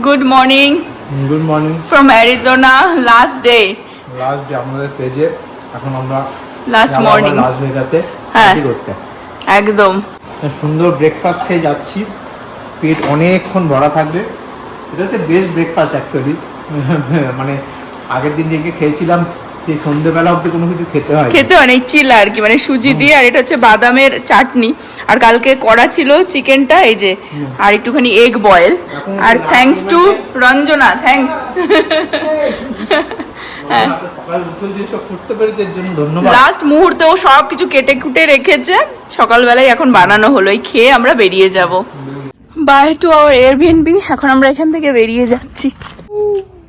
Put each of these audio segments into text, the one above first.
Good morning good morning from Arizona. Last day last day আমাদের পেজে এখন আমরা লাস্ট মর্নিং লাস্ট ভেগাসে হ্যাঁ। করতে। একদম। সুন্দর ব্রেকফাস্ট খেয়ে যাচ্ছি। পেট অনেকক্ষণ ভরা থাকবে। এটা হচ্ছে বেস্ট ব্রেকফাস্ট অ্যাকচুয়ালি মানে আগের দিন যেদিকে খেয়েছিলাম সেই সন্ধ্যেবেলা অবধি কোনো কিছু খেতে হয় খেতে অনেক চিল আর কি মানে সুজি দিয়ে আর এটা হচ্ছে বাদামের চাটনি। আর কালকে করা ছিল চিকেনটা এই যে আর একটুখানি এগ বয়েল আর থ্যাঙ্কস টু রঞ্জনা থ্যাঙ্কস হ্যাঁ। লাস্ট মুহূর্তে ও সব কিছু কেটে কুটে রেখেছে। সকালবেলায় এখন বানানো হলো এই খেয়ে আমরা বেরিয়ে যাব। বাই টু আওয়ার এয়ারবিএনবি এখন আমরা এখান থেকে বেরিয়ে যাচ্ছি।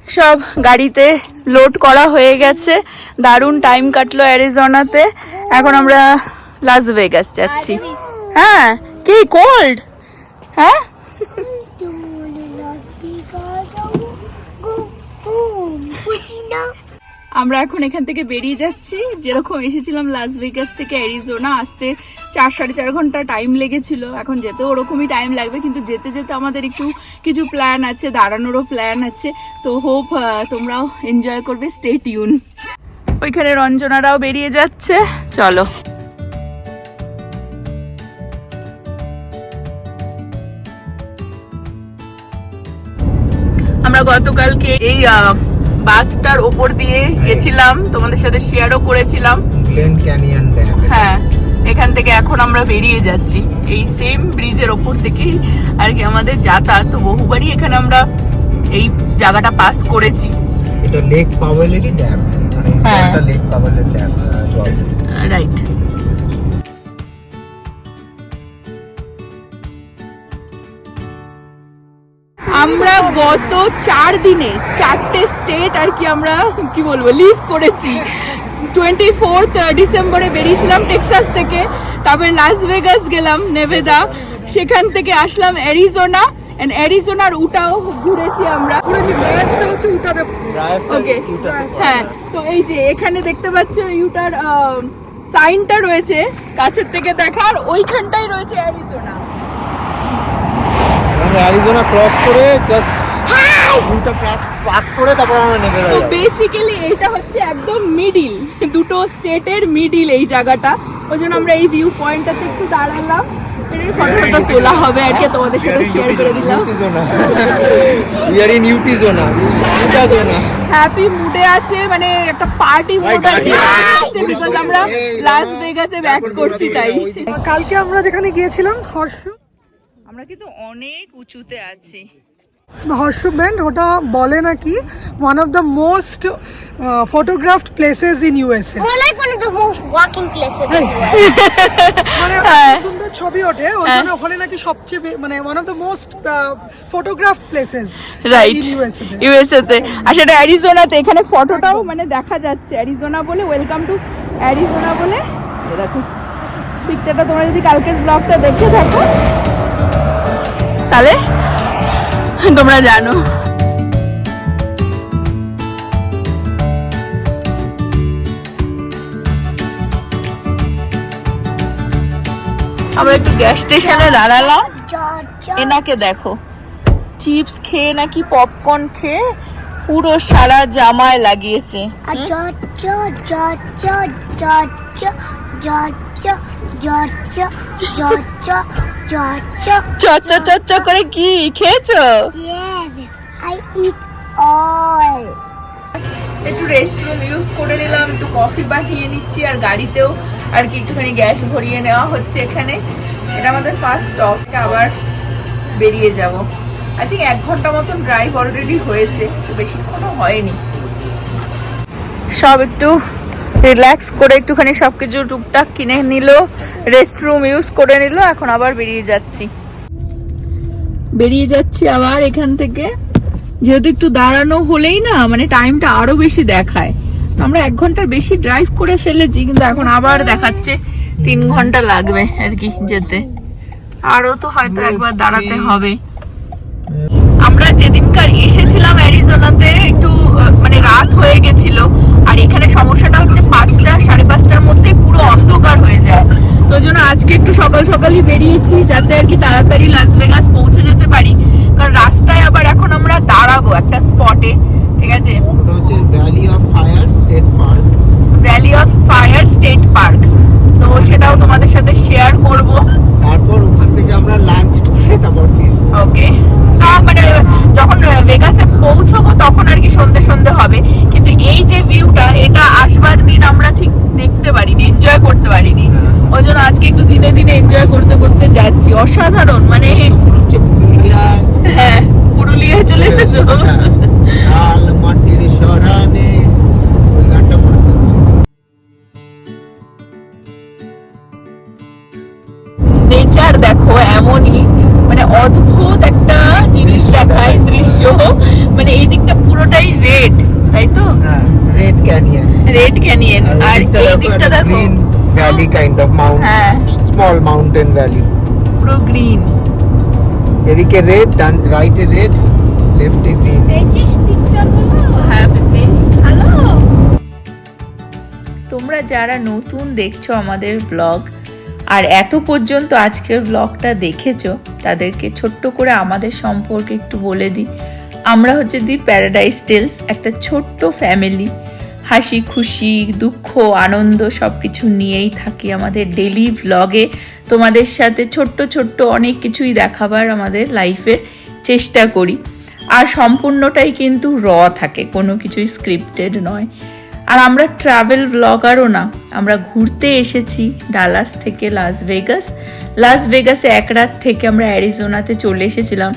সব গাড়িতে লোড করা হয়ে গেছে। দারুণ টাইম কাটলো অ্যারিজোনাতে এখন আমরা লাস ভেগাস যাচ্ছি। হ্যাঁ কি কোল্ড হ্যাঁ? আমরা এখন এখান থেকে বেরিয়ে যাচ্ছি। যেরকম এসেছিলাম লাস ভেগাস থেকে অ্যারিজোনা আসতে চার সাড়ে চার ঘণ্টা টাইম লেগেছিল। এখন যেতে ওরকমই টাইম লাগবে, কিন্তু যেতে যেতে আমাদের একটু কিছু প্ল্যান আছে, দাঁড়ানোরও প্ল্যান আছে। তো হোপ তোমরাও এনজয় করবে স্টে টিউন ওইখানে রঞ্জনারাও বেরিয়ে যাচ্ছে। চলো। আমরা গতকালকে এই বাথটার ওপর দিয়ে গেছিলাম তোমাদের সাথে শেয়ারও করেছিলাম। গ্লেন ক্যানিয়ন ড্যাম হ্যাঁ এখান থেকে এখন আমরা বেরিয়ে যাচ্ছি। এই সেম ব্রিজের ওপর থেকেই আর কি আমাদের যাতায়াত। তো বহুবারই এখানে আমরা এই জায়গাটা পাস করেছি। এটা লেক পাওয়েলেরই ড্যাম মানে হ্যাঁ। এটা লেক পাওয়েলের ড্যাম রাইট আমরা গত চার দিনে চারটে স্টেট আর কি আমরা কি বলব লিভ করেছি। টোয়েন্টি ফোর্থ ডিসেম্বরে বেরিয়েছিলাম টেক্সাস থেকে তারপরে লাস ভেগাস গেলাম নেভেদা সেখান থেকে আসলাম অ্যারিজোনা এন্ড অ্যারিজোনার উটাও ঘুরেছি আমরা। ঘুরেছি হচ্ছে উটাতে ওকে হ্যাঁ তো এই যে এখানে দেখতে পাচ্ছ ইউটার সাইনটা রয়েছে কাছের থেকে দেখার ওইখানটাই রয়েছে অ্যারিজোনা অ্যারিজোনা ক্রস করে জাস্ট পাস করে তারপর আমরা নেমে তো বেসিক্যালি এইটা হচ্ছে একদম মিডিল দুটো স্টেটের মিডিল এই জায়গাটা। ওই জন্য আমরা এই ভিউ পয়েন্টটাতে একটু দাঁড়ালাম। ফটো ফটো তোলা হবে আর কি তোমাদের সাথে শেয়ার করে দিলাম। উই আর ইন ইউটি জোনা ইউটা জোনা হ্যাপি মুডে আছে মানে একটা পার্টি মুড আছে বিকজ আমরা লাস ভেগাসে ব্যাক করছি তাই। কালকে আমরা যেখানে গিয়েছিলাম হর্ষ আমরা কিন্তু অনেক উঁচুতে আছি। হর্ষ ব্যান্ড ওটা বলে নাকি one of the most photographed places in USA. মানে হ্যাঁ। সুন্দর ছবি ওঠে ওই জন্য ওখানে নাকি সবচেয়ে বে- মানে one of the most photographed places right USA তে। আর সেটা অ্যারিজোনাতে এখানে ফটোটাও মানে দেখা যাচ্ছে। অ্যারিজোনা বলে ওয়েলকাম টু অ্যারিজোনা বলে। দেখো পিকচারটা তোমরা যদি কালকের ব্লগটা দেখে থাকো। তাহলে তোমরা জানো। আমরা একটু গ্যাস স্টেশনে দাঁড়ালাম. এনাকে দেখো। চিপস খেয়ে নাকি পপকর্ন খেয়ে পুরো সারা জামায় লাগিয়েছে। Georgia, Georgia, Georgia, Georgia. চচ্চ চচ্চ করে কি? খেয়েছো? I eat all. একটু রেস্টরুম ইউজ করে নিলাম একটু কফি বানিয়ে নিচ্ছি আর গাড়িতেও। আর কি একটুখানি গ্যাস ভরিয়ে নেওয়া হচ্ছে এখানে। এটা আমাদের ফার্স্ট স্টপ আবার বেরিয়ে যাব। আই থিঙ্ক এক ঘণ্টা মতন ড্রাইভ অলরেডি হয়েছে তো বেশিক্ষণও হয়নি। সব একটু রিল্যাক্স করে একটুখানি সব কিছু টুকটাক কিনে নিল রেস্টরুম ইউজ করে নিল এখন আবার বেরিয়ে যাচ্ছি। বেরিয়ে যাচ্ছি আবার এখান থেকে। যেহেতু একটু দাঁড়ানো হলেই না মানে টাইমটা আরও বেশি দেখায়। তো আমরা এক ঘণ্টার বেশি ড্রাইভ করে ফেলেছি কিন্তু এখন আবার দেখাচ্ছে তিন ঘণ্টা লাগবে আর কি যেতে। আরও তো হয়তো একবার দাঁড়াতে হবে। আমরা যেদিনকার এসেছিলাম অ্যারিজোনাতে একটু মানে রাত হয়ে গেছিল আর এখানে সমস্যাটা হচ্ছে পাঁচটার মধ্যে পুরো অন্ধকার হয়ে যায়। তো জন্য আজকে একটু সকাল সকালই বেরিয়েছি যাতে আর কি তাড়াতাড়ি লাস ভেগাস পৌঁছে যেতে পারি। কারণ রাস্তায় আবার এখন আমরা দাঁড়াবো একটা স্পটে ঠিক আছে? Valley of fire state park valley of fire state park তো সেটাও তোমাদের সাথে শেয়ার করব। তারপর ওখান থেকে আমরা লাঞ্চ করে তারপর ফিরবো। ওকে যখন ভেগাসে পৌঁছবো তখন আর কি সন্ধে সন্ধে হবে। কিন্তু এই যে ভিউটা এটা আসবার দিন আমরা ঠিক দেখতে পারিনি এনজয় করতে পারিনি। ওই জন্য আজকে একটু দিনে দিনে এনজয় করতে করতে যাচ্ছি। অসাধারণ মানে পুরুলিয়ায় হ্যাঁ পুরুলিয়ায় চলে এসেছ। হ্যাঁ, মনে হচ্ছে নেচার দেখো এমনই মানে অদ্ভুত একটা জিনিস দৃশ্য মানে এই দিকটা পুরোটাই রেড তাই তো? হ্যাঁ রেড ক্যানিয়ন। Red canyon. আর এই দিকটা দেখো। ভ্যালি কাইন্ড অফ মাউন্ট হ্যাঁ। স্মল মাউন্টেন ভ্যালি পুরো গ্রিন এদিকে রেড ডান রাইটে রেড লেফটে গ্রিন হ্যাঁ হ্যালো তোমরা যারা নতুন দেখছ আমাদের ব্লগ আর এত পর্যন্ত আজকের ব্লগটা দেখেছ, তাদেরকে ছোট্ট করে আমাদের সম্পর্কে একটু বলে দিই। আমরা হচ্ছে দি প্যারাডাইস টেলস একটা ছোট্ট ফ্যামিলি হাসি, খুশি, দুঃখ, আনন্দ সব কিছু নিয়েই থাকি আমাদের ডেলি ভ্লগে তোমাদের সাথে ছোট্ট ছোট্ট অনেক কিছুই দেখাবার আমাদের লাইফের চেষ্টা করি। আর সম্পূর্ণটাই কিন্তু র থাকে, কোনো কিছুই স্ক্রিপ্টেড নয়। আর আমরা ট্রাভেল ব্লগারও না। আমরা ঘুরতে এসেছি ডালাস থেকে লাস ভেগাস লাস ভেগাসে এক রাত থেকে আমরা অ্যারিজোনাতে চলে এসেছিলাম।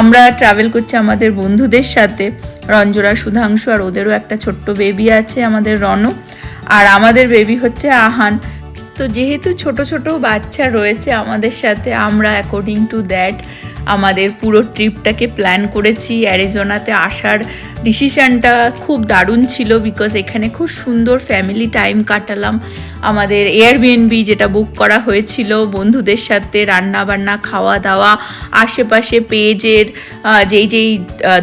আমরা ট্রাভেল করছি আমাদের বন্ধুদের সাথে। রঞ্জরা সুধাংশু আর ওদেরও একটা ছোট্ট বেবি আছে আমাদের রণ আর আমাদের বেবি হচ্ছে আহান। তো যেহেতু ছোট ছোট বাচ্চা রয়েছে আমাদের সাথে, আমরা অ্যাকর্ডিং টু দ্যাট আমাদের পুরো ট্রিপটাকে প্ল্যান করেছি। অ্যারিজোনাতে আসার ডিসিশনটা খুব দারুণ ছিল বিকজ এখানে খুব সুন্দর ফ্যামিলি টাইম কাটালাম। আমাদের এয়ারবিএনবি যেটা বুক করা হয়েছিল বন্ধুদের সাথে রান্না বান্না খাওয়া দাওয়া আশেপাশে পেজের যেই যেই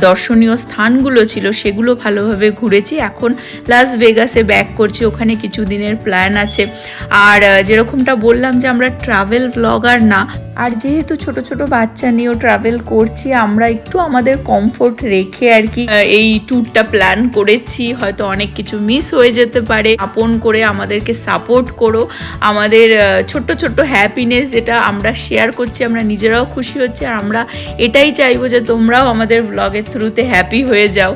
দর্শনীয় স্থানগুলো ছিল সেগুলো ভালোভাবে ঘুরেছি। এখন লাস ভেগাসে ব্যাক করছি ওখানে কিছু দিনের প্ল্যান আছে। আর যেরকমটা বললাম যে আমরা ট্রাভেল ব্লগার না আর যেহেতু ছোট ছোট বাচ্চা নিয়েও ট্রাভেল করছি আমরা একটু আমাদের কমফোর্ট রেখে আর কি আহ, এই ট্যুরটা প্ল্যান করেছি, হয়তো অনেক কিছু মিস হয়ে যেতে পারে। আপন করে আমাদেরকে সাপোর্ট করো। আমাদের ছোট্ট ছোট্ট হ্যাপিনেস যেটা আমরা শেয়ার করছি, আমরা নিজেরাও খুশি হচ্ছে, আর আমরা এটাই চাইব যে তোমরাও আমাদের ব্লগের থ্রুতে হ্যাপি হয়ে যাও।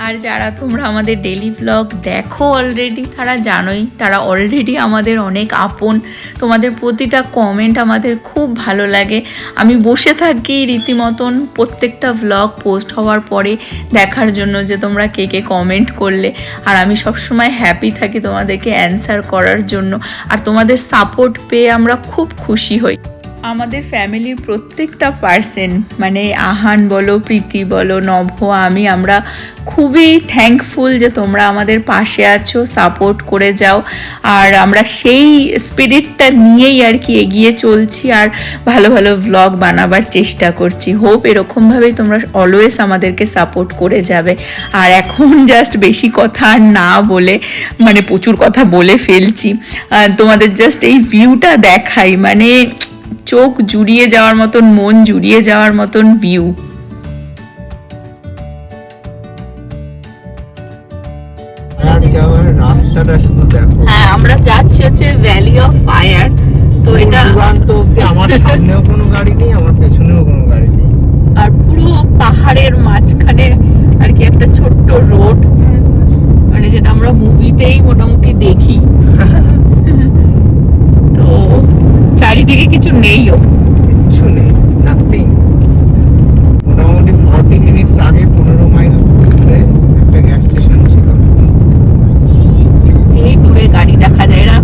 আর যারা তোমরা আমাদের ডেলি ব্লগ দেখো অলরেডি তারা জানোই, তারা অলরেডি আমাদের অনেক আপন। তোমাদের প্রতিটা কমেন্ট আমাদের খুব ভালো লাগে। আমি বসে থাকি রীতিমতন প্রত্যেকটা ব্লগ পোস্ট হওয়ার পরে দেখার জন্য যে তোমরা কে কে কমেন্ট করলে। আর আমি সবসময় হ্যাপি থাকি তোমাদেরকে অ্যান্সার করার জন্য। আর তোমাদের সাপোর্ট পেয়ে আমরা খুব খুশি হই। আমাদের ফ্যামিলির প্রত্যেকটা পার্সন মানে আহান বলো, প্রীতি বলো নভ আমি, আমরা খুবই থ্যাঙ্কফুল যে তোমরা আমাদের পাশে আছো সাপোর্ট করে যাও। আর আমরা সেই স্পিরিটটা নিয়েই আর কি এগিয়ে চলছি আর ভালো ভালো ব্লগ বানাবার চেষ্টা করছি। হোপ এরকমভাবেই তোমরা অলওয়েজ আমাদেরকে সাপোর্ট করে যাবে। আর এখন জাস্ট বেশি কথা আর না বলে মানে প্রচুর কথা বলে ফেলছি। তোমাদের জাস্ট এই ভিউটা দেখাই মানে চোখ জুড়িয়ে যাওয়ার মতন মন জুড়িয়ে যাওয়ার মতন ভিউ আর যাওয়ার রাস্তাটা হ্যাঁ আমরা যাচ্ছি হচ্ছে ভ্যালি অফ ফায়ার তো এটা আমার সামনেও কোনো গাড়ি নেই আমার পেছনেও কোনো গাড়ি নেই। আর পুরো পাহাড়ের মাঝখানে আর কি একটা ছোট্ট রোড। মানে যেটা আমরা মুভিতেই মোটামুটি দেখি। তো চারিদিকে কিছু নেইও। কিছু নেই নাথিং মোটামুটি ফর্টি মিনিটস আগে পনেরো মাইল দূরে একটা গ্যাস স্টেশন ছিল। এই দূরে গাড়ি দেখা যায় এরা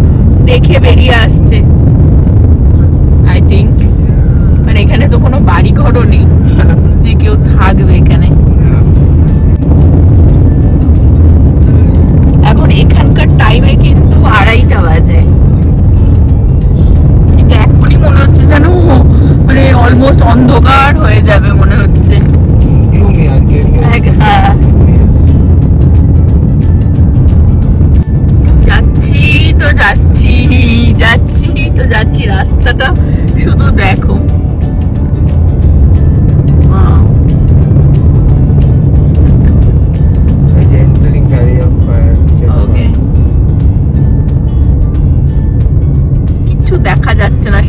দেখে বেরিয়ে আসছে। আই থিঙ্ক মানে এখানে তো কোনো বাড়ি ঘরও নেই যে কেউ থাকবে এখানে। এখন এখানকার টাইমে কিন্তু আড়াইটা বাজে। অলমোস্ট অন্ধকার হয়ে যাবে মনে হচ্ছে। হ্যাঁ। যাচ্ছি তো যাচ্ছি যাচ্ছি তো যাচ্ছি রাস্তাটা শুধু দেখো।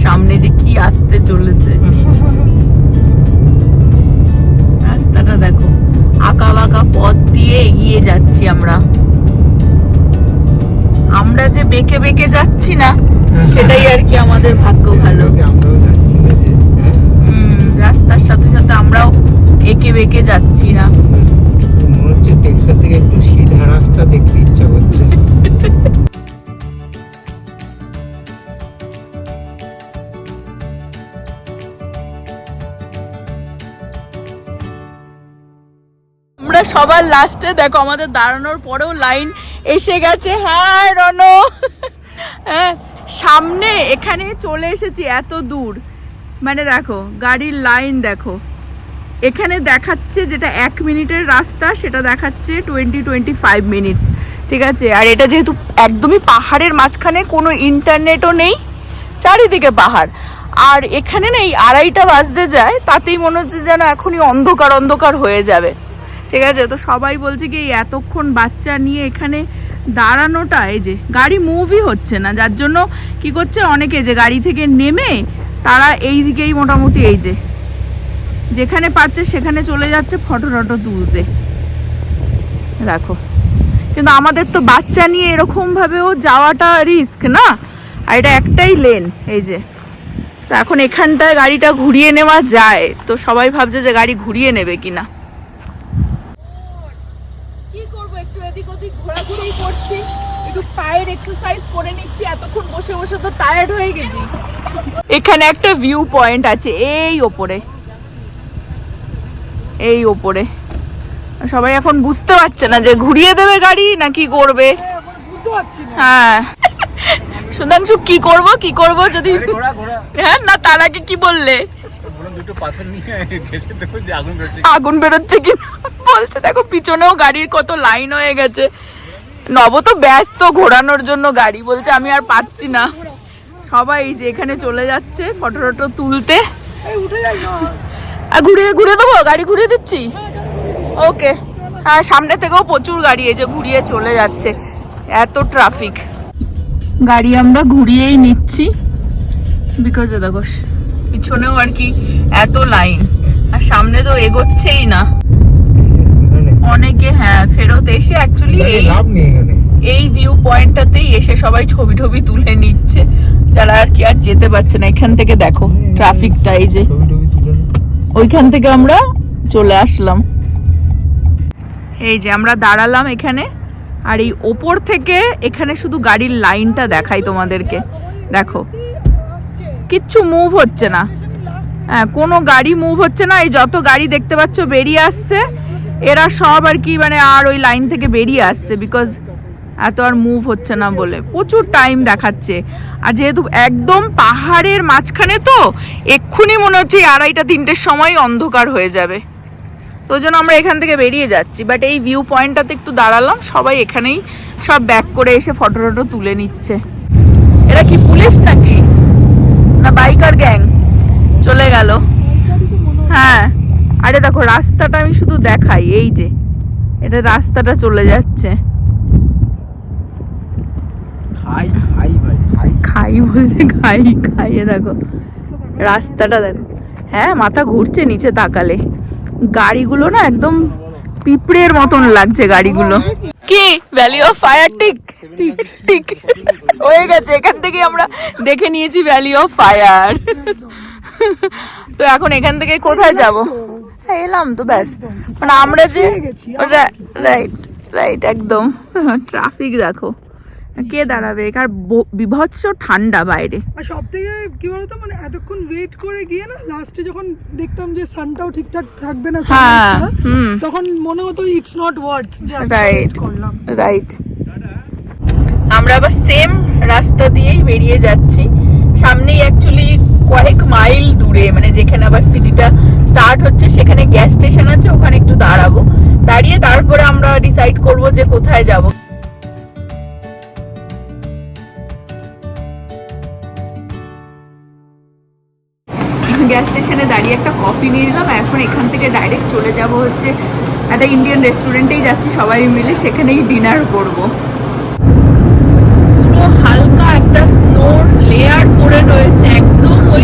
সামনে যে কি আসতে চলেছে। রাস্তাটা দেখো আঁকা বাঁকা পথ দিয়ে এগিয়ে যাচ্ছি আমরা। আমরা যে বেঁকে বেঁকে যাচ্ছি না সেটাই আর কি আমাদের ভাগ্য ভালো। না হ্যাঁ? রাস্তার সাথে সাথে আমরাও এঁকে বেঁকে যাচ্ছি না। মনে হচ্ছে টেক্সাস একটু সিধা রাস্তা দেখতে ইচ্ছা আমরা সবার লাস্টে, দেখো আমাদের দাঁড়ানোর পরেও লাইন এসে গেছে। হ্যাঁ রনো। হ্যাঁ সামনে এখানে চলে এসেছি এত দূর। মানে দেখো, গাড়ির লাইন দেখো। এখানে দেখাচ্ছে যেটা এক মিনিটের রাস্তা, সেটা দেখাচ্ছে টোয়েন্টি টোয়েন্টি ফাইভ মিনিটস ঠিক আছে? আর এটা যেহেতু একদমই পাহাড়ের মাঝখানে, কোনো ইন্টারনেটও নেই, চারিদিকে পাহাড়। আর এখানে নেই আড়াইটা বাজতে যায়, তাতেই মনে হচ্ছে যেন এখনই অন্ধকার অন্ধকার হয়ে যাবে। ঠিক আছে? তো সবাই বলছে কি এতক্ষণ বাচ্চা নিয়ে এখানে দাঁড়ানোটা, এই যে গাড়ি মুভই হচ্ছে না। যার জন্য কি করছে, অনেকে যে গাড়ি থেকে নেমে তারা এই দিকেই মোটামুটি এই যে যেখানে পারছে সেখানে চলে যাচ্ছে ফটো টটো তুলতে। দেখো। কিন্তু আমাদের তো বাচ্চা নিয়ে এরকম ভাবেও যাওয়াটা রিস্ক না? আর এটা একটাই লেন এই যে। তো এখন এখানটায় গাড়িটা ঘুরিয়ে নেওয়া যায়। তো সবাই ভাবছে যে গাড়ি ঘুরিয়ে নেবে কিনা। কি করব? একটু এদিক ওদিক ঘোরাঘুরি করছি। একটু পায়ের এক্সারসাইজ করে নিচ্ছি। এতক্ষণ বসে বসে তো টায়ার্ড হয়ে গেছি। এখানে একটা ভিউ পয়েন্ট আছে এই ওপরে। এই ওপরে। সবাই এখন বুঝতে পারছে না যে ঘুরিয়ে দেবে গাড়ি না কি করবে বুঝতে পারছি না। হ্যাঁ। সুধাংশু কি করব কি করব যদি হ্যাঁ না তার আগে কি বললে? আগুন বেরোচ্ছে আগুন বেরোচ্ছে কি বলছে দেখো পিছনেও গাড়ির কত লাইন হয়ে গেছে। নব তো ব্যস্ত ঘোরানোর জন্য গাড়ি। বলছে আমি আর পাচ্ছি না। সবাই যে এখানে চলে যাচ্ছে ফটো টটো তুলতে। আর ঘুরিয়ে ঘুরে দেবো? গাড়ি ঘুরিয়ে দিচ্ছি? ওকে হ্যাঁ সামনে থেকেও প্রচুর গাড়ি এই যে ঘুরিয়ে চলে যাচ্ছে। এত ট্রাফিক গাড়ি আমরা ঘুরিয়েই নিচ্ছি। বিকজ দেখো পিছনেও আর কি এত লাইন আর সামনে তো এগোচ্ছেই না। অনেকে হ্যাঁ ফেরত এসে অ্যাকচুয়ালি এই লাভ নেই এখানে। এই ভিউ পয়েন্টটাতেই এসে সবাই ছবি টবি তুলে নিচ্ছে। যারা আর কি আর যেতে পারছে না এখান থেকে দেখো ট্রাফিকটা এই যে। ওইখান থেকে আমরা চলে আসলাম। এই যে আমরা দাঁড়ালাম এখানে আর এই ওপর থেকে এখানে শুধু গাড়ির লাইনটা দেখাই তোমাদেরকে। দেখো কিচ্ছু মুভ হচ্ছে না। হ্যাঁ কোনো গাড়ি মুভ হচ্ছে না। এই যত গাড়ি দেখতে পাচ্ছ বেরিয়ে আসছে। এরা সব আর কি মানে আর ওই লাইন থেকে বেরিয়ে আসছে বিকজ এত আর মুভ হচ্ছে না বলে। প্রচুর টাইম দেখাচ্ছে। আর যেহেতু একদম পাহাড়ের মাঝখানে তো, এক্ষুনি মনে হচ্ছে আড়াইটা, তিনটের সময় অন্ধকার হয়ে যাবে। তো জন্য আমরা এখান থেকে বেরিয়ে যাচ্ছি। বাট এই ভিউ পয়েন্টটাতে একটু দাঁড়ালাম। সবাই এখানেই সব ব্যাক করে এসে ফটো টটো তুলে নিচ্ছে। এরা কি পুলিশ নাকি না বাইকার গ্যাং চলে গেল হ্যাঁ আরে দেখো রাস্তাটা আমি শুধু দেখাই এই যে। এটা রাস্তাটা চলে যাচ্ছে। খাই খাই ভাই খাই। খাই বলতে খাই খাইয়ে দেখো। রাস্তাটা দেখো। হ্যাঁ মাথা ঘুরছে নিচে তাকালে। গাড়িগুলো না একদম পিঁপড়ের মতন লাগছে গাড়িগুলো। কি? Valley of fire tick tick হয়ে গেছে এখান থেকে আমরা দেখে নিয়েছি ভ্যালি অফ ফায়ার তো এখন এখান থেকে কোথায় যাব? হ্যাঁ এলাম তো ব্যাস। মানে আমরা যে রাইট রাইট একদম। ট্রাফিক দেখো। কে দাঁড়াবে? কার বিভৎস ঠান্ডা বাইরে। আর সব থেকে কি বলতো মানে এতক্ষণ ওয়েট করে গিয়ে না লাস্টে যখন দেখতাম যে সানটাও ঠিকঠাক থাকবে না হ্যাঁ তখন মনে হতো ইটস নট ওয়ার্থ রাইট করলাম। রাইট আমরা আবার সেম রাস্তা দিয়েই বেরিয়ে যাচ্ছি। সামনেই অ্যাকচুয়ালি কয়েক মাইল দূরে মানে যেখানে আবার সিটিটা স্টার্ট হচ্ছে সেখানে গ্যাস স্টেশন আছে ওখানে একটু দাঁড়াবো। দাঁড়িয়ে তারপরে আমরা ডিসাইড করব যে কোথায় যাব। গ্যাস স্টেশনে দাঁড়িয়ে একটা কফি নিয়ে নিলাম এখন এখান থেকে ডাইরেক্ট চলে যাব হচ্ছে একটা ইন্ডিয়ান রেস্টুরেন্টেই যাচ্ছি সবাই মিলে সেখানেই ডিনার করব। পুরো হালকা একটা স্নোর লেয়ার পড়ে রয়েছে একদম ওই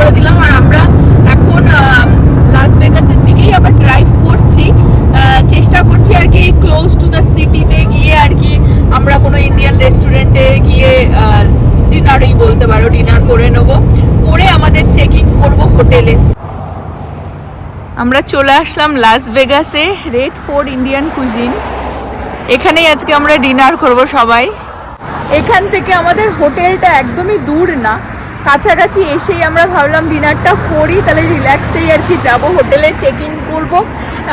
করে দিলাম আর আমরা এখন লাস ভেগাসের দিকেই আবার ড্রাইভ করছি। চেষ্টা করছি আর কি ক্লোজ টু দ্য সিটিতে গিয়ে আর কি আমরা কোনো ইন্ডিয়ান রেস্টুরেন্টে গিয়ে ডিনারই বলতে পারো ডিনার করে নেব। করে আমাদের চেক ইন করব হোটেলে। আমরা চলে আসলাম লাস ভেগাসে রেড ফোর ইন্ডিয়ান কুজিন এখানেই আজকে আমরা ডিনার করব সবাই। এখান থেকে আমাদের হোটেলটা একদমই দূর না। কাছাকাছি এসেই আমরা ভাবলাম ডিনারটা করি, তাহলে রিল্যাক্সেই আর কি যাব, হোটেলে চেক ইন করব।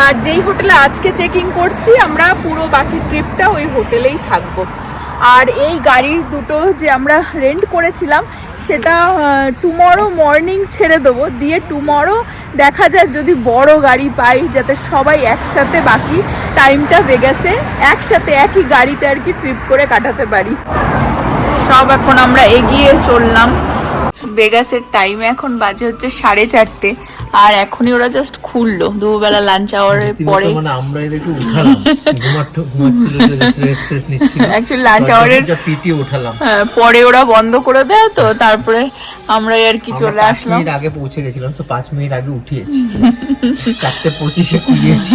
আর যেই হোটেলে আজকে চেক করছি, আমরা পুরো বাকি ট্রিপটা ওই হোটেলেই থাকব। আর এই গাড়ির দুটো যে আমরা রেন্ট করেছিলাম, সেটা টুমরো মর্নিং ছেড়ে দেবো। দিয়ে টুমরো দেখা যাক যদি বড় গাড়ি পাই, যাতে সবাই একসাথে বাকি টাইমটা ভেগাসে একসাথে একই গাড়িতে আর কি ট্রিপ করে কাটাতে পারি। সব এখন আমরা এগিয়ে চললাম। বেগাসের টাইম এখন বাজে হচ্ছে সাড়ে চারটে। আর এখনই ওরা জাস্ট খুললো। দুপুরবেলা লাঞ্চ আওয়ারের পরে মানে আমরা উঠালাম। Lunch আওয়ারের PT উঠালাম। হ্যাঁ, পরে ওরা বন্ধ করে দেয় তো তারপরে আমরা আর কি চলে আসলাম। মিনিট আগে পৌঁছে গেছিলাম তো পাঁচ মিনিট আগে উঠিয়েছি। চারটে পঁচিশে খুলিয়েছি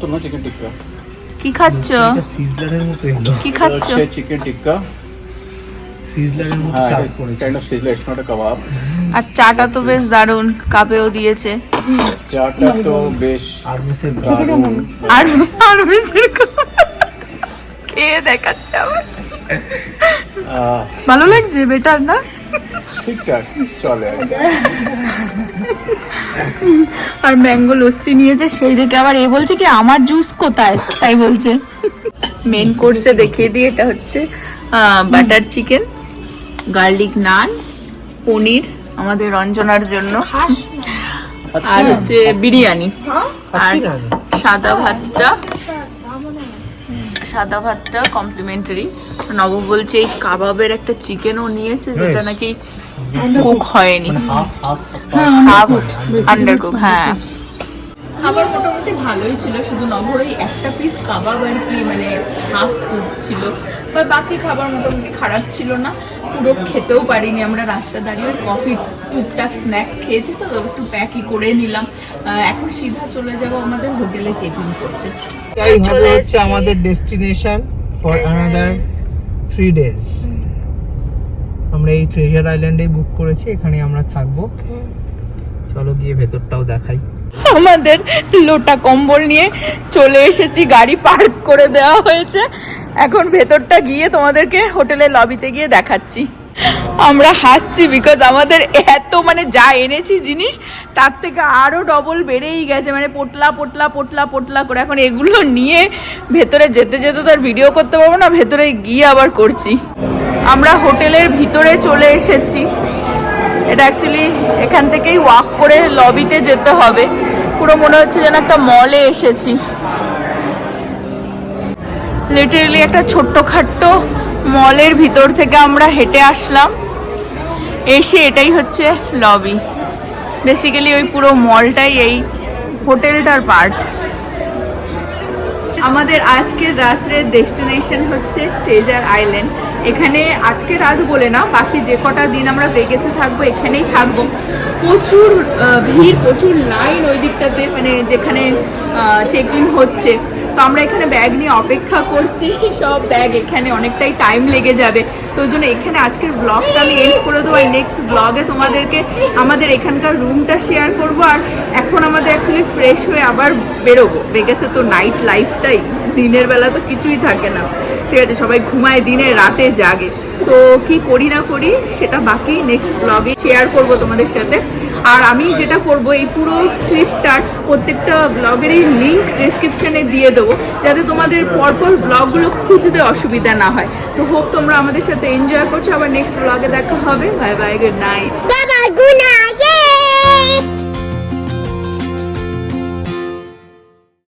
তো নো কি খাচ্ছ? সিজলারের মতো কি খাচ্ছ? চিকেন টিক্কা সিজলারের মতো সার্ভ করেছে। Kind of sizzler it's not a kebab আর চাটা তো বেশ দারুণ কাপেও দিয়েছে। চাটা তো বেশ আরমেসের দারুণ। আর আরমেসের কে দেখাচ্ছে ভালো লাগছে বেটার না? ঠিকঠাক চলে আর ম্যাঙ্গো লস্যি নিয়েছে সেই দেখে আবার এ বলছে কি আমার জুস কোথায়? তাই বলছে। মেন কোর্সে দেখিয়ে দিই এটা হচ্ছে butter chicken garlic naan paneer আমাদের রঞ্জনার জন্য। আর হচ্ছে বিরিয়ানি। আর সাদা ভাতটা সাদা ভাতটা কমপ্লিমেন্টারি নব বলছে এই কাবাবের একটা চিকেনও নিয়েছে যেটা নাকি কুক হয়নি। Half half half under cook হ্যাঁ। খাবার মোটামুটি ভালোই ছিল শুধু নভর একটা পিস কাবাব আর কি মানে হাফ কুক ছিল। বা বাকি খাবার মোটামুটি খারাপ ছিল না। পুরো খেতেও পারিনি আমরা রাস্তা দাঁড়িয়ে কফি টুকটাক স্ন্যাক্স খেয়েছি তো একটু প্যাকই করে নিলাম। আহ, এখন সিধা চলে যাব আমাদের হোটেলে চেক ইন করতে হবে হচ্ছে আমাদের destination for another three days আমরা এই ট্রেজার আইল্যান্ডে বুক করেছি, এখানে আমরা থাকব। চলো গিয়ে ভেতরটাও দেখাই। আমাদের লোটা কম্বল নিয়ে চলে এসেছি, গাড়ি পার্ক করে দেওয়া হয়েছে। এখন ভেতরটা গিয়ে তোমাদেরকে হোটেলের লবিতে গিয়ে দেখাচ্ছি। আমরা হাসছি বিকজ আমাদের এত মানে যা এনেছি জিনিস, তার থেকে আরও ডবল বেড়েই গেছে। মানে পোটলা পোটলা পোটলা পোটলা করে। এখন এগুলো নিয়ে ভেতরে যেতে যেতে তো আর ভিডিও করতে পারব না, ভেতরে গিয়ে আবার করছি। আমরা হোটেলের ভিতরে চলে এসেছি। এটা অ্যাকচুয়ালি এখান থেকেই ওয়াক করে লবিতে যেতে হবে। পুরো মনে হচ্ছে যেন একটা মলে এসেছি। লিটারেলি একটা ছোট্ট খাট্ট মলের ভিতর থেকে আমরা হেঁটে আসলাম। এসে এটাই হচ্ছে লবি বেসিক্যালি ওই পুরো মলটাই এই হোটেলটার পার্ট আমাদের আজকের রাত্রের ডেস্টিনেশন হচ্ছে ট্রেজার আইল্যান্ড এখানে আজকে রাত বলে না, বাকি যে কটা দিন আমরা ভেগেসে থাকব, এখানেই থাকব। প্রচুর ভিড়, প্রচুর লাইন ওই দিকটাতে মানে যেখানে চেক ইন হচ্ছে। তো আমরা এখানে ব্যাগ নিয়ে অপেক্ষা করছি, সব ব্যাগ এখানে অনেকটাই টাইম লেগে যাবে। তো ওই জন্য এখানে আজকের ব্লগটা আমি এন্ড করে দেবো, আর নেক্সট ব্লগে তোমাদেরকে আমাদের এখানকার রুমটা শেয়ার করব। আর এখন আমাদের অ্যাকচুয়ালি ফ্রেশ হয়ে আবার বেরোবো। বেগেছে তো নাইট লাইফটাই দিনের বেলা তো কিছুই থাকে না। ঠিক আছে, সবাই ঘুমায় দিনে, রাতে জাগে। তো কি করি না করি, সেটা বাকি নেক্সট ব্লগে শেয়ার করব তোমাদের সাথে। আর আমি যেটা করব, এই পুরো ট্রিপটার প্রত্যেকটা ব্লগেরই লিঙ্ক ডেসক্রিপশনে দিয়ে দেবো, যাতে তোমাদের পরপর ব্লগগুলো খুঁজতে অসুবিধা না হয়। তো হোপ তোমরা আমাদের সাথে এনজয় করছ। আবার নেক্সট ব্লগে দেখা হবে। Bye bye good night good night.